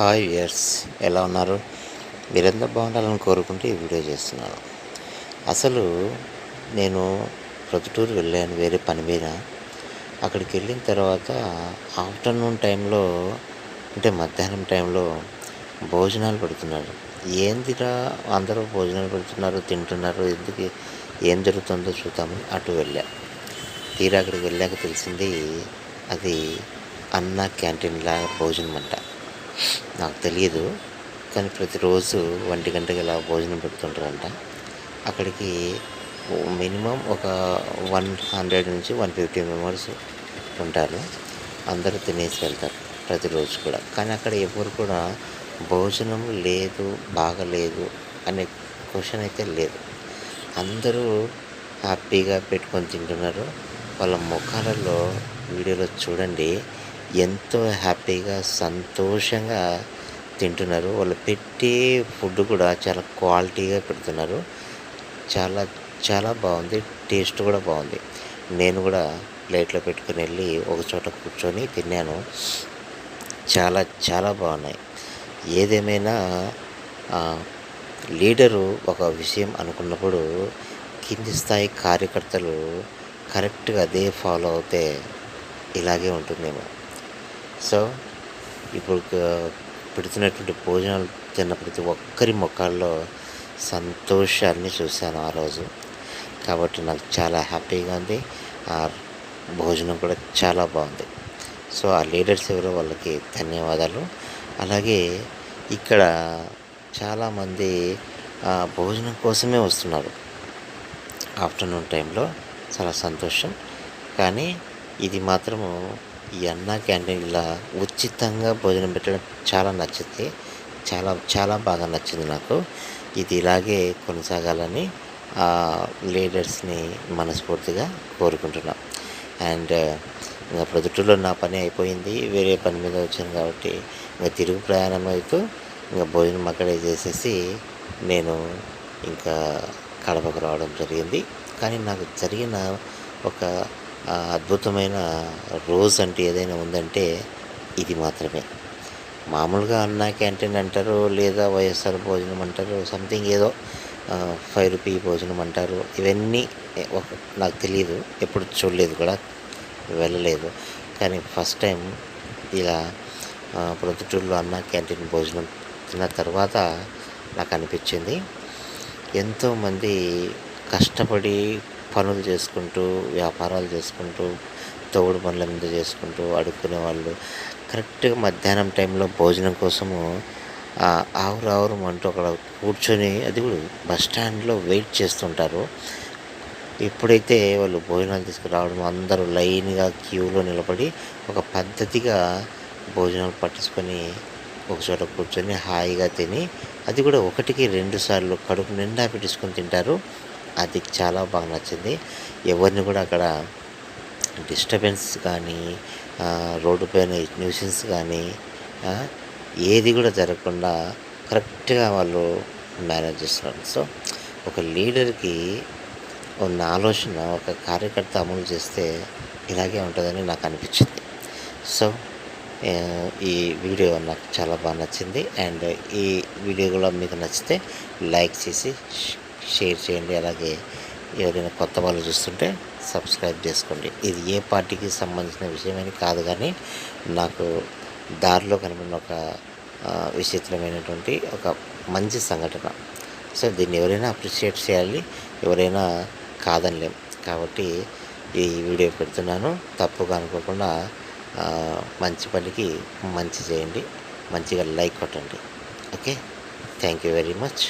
Hi years ఎలా ఉన్నారు? మీరంతా బాగుండాలని కోరుకుంటూ ఈ వీడియో చేస్తున్నాను. అసలు నేను ప్రొద్దుటూరు వెళ్ళాను వేరే పని మీద. అక్కడికి వెళ్ళిన తర్వాత ఆఫ్టర్నూన్ టైంలో అంటే మధ్యాహ్నం టైంలో భోజనాలు పెడుతున్నారు. ఏందిరా అందరూ భోజనాలు పెడుతున్నారు తింటున్నారు ఎందుకు ఏం జరుగుతుందో చూద్దామని అటు వెళ్ళా. తీరా అక్కడికి వెళ్ళాక తెలిసింది అది అన్న క్యాంటీన్ లాగా భోజనం అంట నాకు తెలియదు కానీ ప్రతిరోజు ఒంటి గంటకి ఇలా భోజనం పెడుతుంటారంట. అక్కడికి మినిమం ఒక వన్ హండ్రెడ్ నుంచి వన్ ఫిఫ్టీ మెంబర్స్ ఉంటారు. అందరూ తినేసి వెళ్తారు ప్రతిరోజు కూడా. కానీ అక్కడ ఎవరు కూడా భోజనం లేదు బాగలేదు అనే క్వశ్చన్ అయితే లేదు. అందరూ హ్యాపీగా పెట్టుకొని తింటున్నారు. వాళ్ళ ముఖాలలో వీడియోలో చూడండి ఎంతో హ్యాపీగా సంతోషంగా తింటున్నారు. వాళ్ళు పెట్టే ఫుడ్ కూడా చాలా క్వాలిటీగా పెడుతున్నారు. చాలా చాలా బాగుంది. టేస్ట్ కూడా బాగుంది. నేను కూడా ప్లేట్లో పెట్టుకుని వెళ్ళి ఒక చోట కూర్చొని తిన్నాను. చాలా చాలా బాగున్నాయి. ఏదేమైనా లీడరు ఒక విషయం అనుకున్నప్పుడు కింది స్థాయి కార్యకర్తలు కరెక్ట్గా అదే ఫాలో అవుతే ఇలాగే ఉంటుందేమో. సో ఇప్పుడు పెడుతున్నటువంటి భోజనాలు తిన్న ప్రతి ఒక్కరి ముఖాల్లో సంతోషాన్ని చూశాను ఆ రోజు. కాబట్టి నాకు చాలా హ్యాపీగా ఉంది. ఆ భోజనం కూడా చాలా బాగుంది. సో ఆ లీడర్స్ ఎవరో వాళ్ళకి ధన్యవాదాలు. అలాగే ఇక్కడ చాలామంది భోజనం కోసమే వస్తున్నారు. ఆఫ్టర్నూన్ టైంలో చాలా సంతోషం. కానీ ఇది మాత్రము ఈ అన్న క్యాంటీన్ ఇలా ఉచితంగా భోజనం పెట్టడం చాలా నచ్చింది. చాలా చాలా బాగా నచ్చింది నాకు. ఇది ఇలాగే కొనసాగాలని లీడర్స్ని మనస్ఫూర్తిగా కోరుకుంటున్నాం. అండ్ ఇంకా ప్రొద్దుటూరులో నా పని అయిపోయింది. వేరే పని మీద వచ్చాను కాబట్టి ఇంకా తిరుగు ప్రయాణం అవుతూ ఇంకా భోజనం అక్కడే చేసేసి నేను ఇంకా కడపకు రావడం జరిగింది. కానీ నాకు జరిగిన ఒక అద్భుతమైన రోజు అంటే ఏదైనా ఉందంటే ఇది మాత్రమే. మామూలుగా అన్నా క్యాంటీన్ అంటారు లేదా వైఎస్ఆర్ భోజనం అంటారు సంథింగ్ ఏదో ఫైవ్ రూపీ భోజనం అంటారు ఇవన్నీ ఒక నాకు తెలియదు ఎప్పుడు చూడలేదు కూడా వెళ్ళలేదు. కానీ ఫస్ట్ టైం ఇలా ప్రొద్దుటూరులో అన్న క్యాంటీన్ భోజనం తిన్న తర్వాత నాకు అనిపించింది. ఎంతోమంది కష్టపడి పనులు చేసుకుంటూ వ్యాపారాలు చేసుకుంటూ తోడు పనుల మీద చేసుకుంటూ అడుక్కునే వాళ్ళు. కరెక్ట్గా మధ్యాహ్నం టైంలో భోజనం కోసము ఆవురు ఆవురు అంటూ అక్కడ కూర్చొని అది కూడా బస్ స్టాండ్లో వెయిట్ చేస్తుంటారు. ఎప్పుడైతే వాళ్ళు భోజనాలు తీసుకురావడం అందరూ లైన్గా క్యూలో నిలబడి ఒక పద్ధతిగా భోజనాలు పట్టించుకొని ఒకచోట కూర్చొని హాయిగా తిని అది కూడా ఒకటికి రెండు సార్లు కడుపు నిండా పెట్టించుకొని తింటారు. అది చాలా బాగా నచ్చింది. ఎవరిని కూడా అక్కడ డిస్టర్బెన్స్ కానీ రోడ్డు పైన న్యూసెన్స్ కానీ ఏది కూడా జరగకుండా కరెక్ట్గా వాళ్ళు మేనేజ్ చేస్తున్నారు. సో ఒక లీడర్కి ఉన్న ఆలోచన ఒక కార్యకర్త అమలు చేస్తే ఇలాగే ఉంటుందని నాకు అనిపించింది. సో ఈ వీడియో నాకు చాలా బాగా నచ్చింది. అండ్ ఈ వీడియో కూడా మీకు నచ్చితే లైక్ చేసి షేర్ చేయండి. అలాగే ఎవరైనా కొత్త వాళ్ళు చూస్తుంటే సబ్స్క్రైబ్ చేసుకోండి. ఇది ఏ పార్టీకి సంబంధించిన విషయమని కాదు కానీ నాకు దారిలో కనిపిన ఒక విచిత్రమైనటువంటి ఒక మంచి సంఘటన. సో దీన్ని ఎవరైనా అప్రిషియేట్ చేయాలి ఎవరైనా కాదనిలేం. కాబట్టి ఈ వీడియో పెడుతున్నాను. తప్పుగా అనుకోకుండా మంచి పనికి మంచి చేయండి. మంచిగా లైక్ కొట్టండి. Okay? Thank you very much.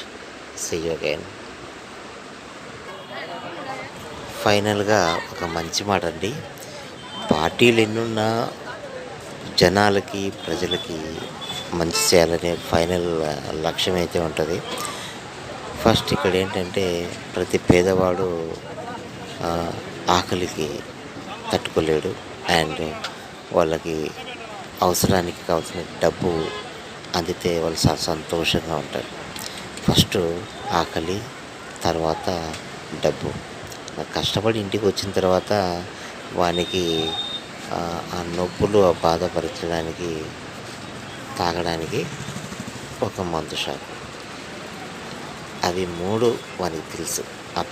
See you again ఫైనల్గా ఒక మంచి మాట అండి పార్టీలు ఎన్నున్నా జనాలకి ప్రజలకి మంచి చేయాలనే ఫైనల్ లక్ష్యం అయితే ఉంటుంది. ఫస్ట్ ఇక్కడ ఏంటంటే ప్రతి పేదవాడు ఆకలికి తట్టుకోలేడు. అండ్ వాళ్ళకి అవసరానికి కావాల్సిన డబ్బు అందితే వాళ్ళు చాలా సంతోషంగా ఉంటారు. ఫస్ట్ ఆకలి తర్వాత డబ్బు. కష్టపడి ఇంటికి వచ్చిన తర్వాత వానికి ఆ నొప్పులు ఆ బాధపరచడానికి తాగడానికి ఒక మందు షాపు. అవి మూడు వానికి తెలుసు. ఆ